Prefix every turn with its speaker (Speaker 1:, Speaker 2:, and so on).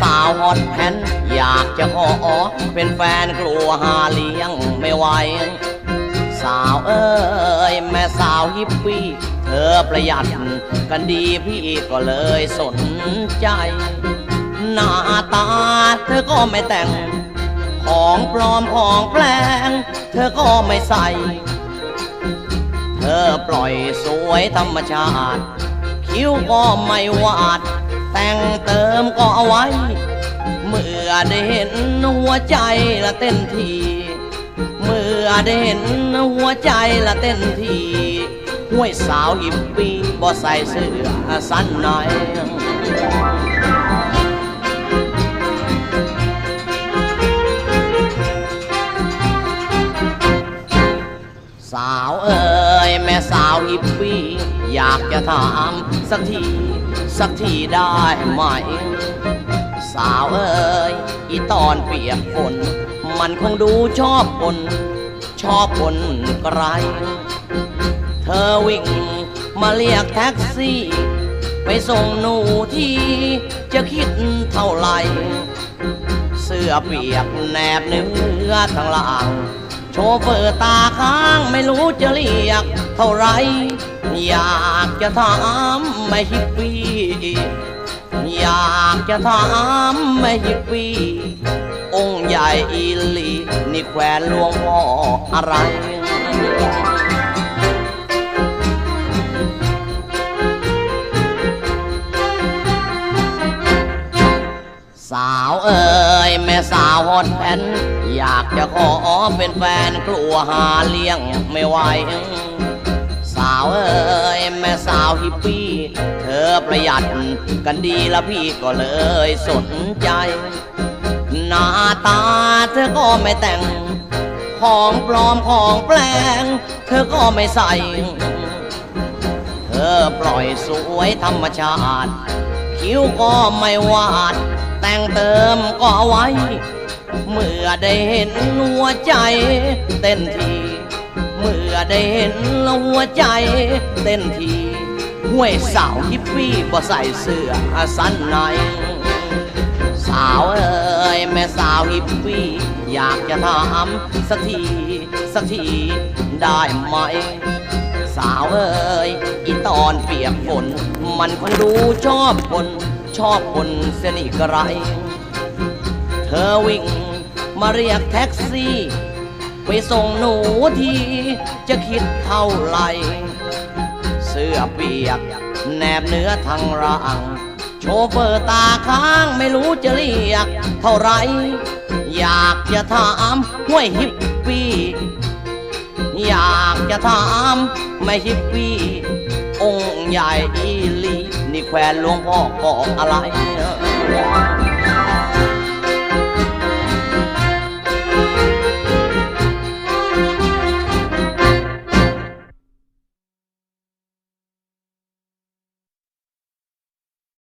Speaker 1: สาวฮอตแพนอยากจะขอเป็นแฟนกลัวหาเลี้ยงไม่ไหวสาวเอ้ยแม่สาวฮิปปี้ เธอประหยัดกันดีพี่ก็เลยสนใจ หน้าตาเธอก็ไม่แต่ง ของปลอมของแปลง เธอก็ไม่ใส่ เธอปล่อยสวยธรรมชาติ คิ้วก็ไม่วาด แต่งเติมก็เอาไว้ เมื่อได้เห็นหัวใจละเต้นที เมื่อได้เห็นหัวใจละเต้นทีห้วยสาวหิมปีบ่ใส่เสื้อสั้นหน่อยสาวเอ๋ยแม่สาวฮิปปี้อยากจะถามสักที สักทีได้ไหม สาวเอ๋ยอีตอนเปียกฝนมันคงดูชอบคนชอบคนไกลเธอวิ่งมาเรียกแท็กซี่ ไปส่งหนูที่จะคิดเท่าไหร่เสื้อเปียกแนบเนื้อทั้งหลังโชเฟอร์ตาค้างไม่รู้จะเรียกเท่าไหร อยากจะถามไม่ฮิปปี้อยากจะถามไม่ฮิปปี้องค์ใหญ่อีลีนี่แควนหลวงพ่ออะไรสาวเอ๋ยแม่สาวฮอตแพนอยากจะขอเป็นแฟนกลัวหาเลี้ยงไม่ไหว สาวเอ๋ยแม่สาวฮิปปี้ เธอประหยัดกันดีแล้วพี่ก็เลยสนใจ หน้าตาเธอก็ไม่แต่ง ของปลอมของแปลง เธอก็ไม่ใส่ เธอปล่อยสวยธรรมชาติ คิ้วก็ไม่วาด แต่งเติมก็ไว้ เมื่อได้เห็นหัวใจเต้นที เมื่อได้เห็นหัวใจเต้นทีห้วยสาวฮิปปี้บ่ใส่เสื้อสั้นในสาวเอ้ยแม่สาวฮิปปี้อยากจะถามสักทีสักทีได้ไหม สาวเอ้ยอีตอนเปียกฝนมันคงดูชอบคนชอบคนเสนิกระไร เธอวิ่งมาเรียกแท็กซี่ ไปส่งหนูทีจะคิดเท่าไหร่ เสื้อเปียก แนบเนื้อทางร่าง โชเฟอร์ตาค้างไม่รู้จะเรียก เท่าไร อยากจะถามห้วยฮิปปี้ อยากจะถามไม่ฮิปปี้ องค์ใหญ่อีลี นี่แควนหลวงพ่อก่ออะไร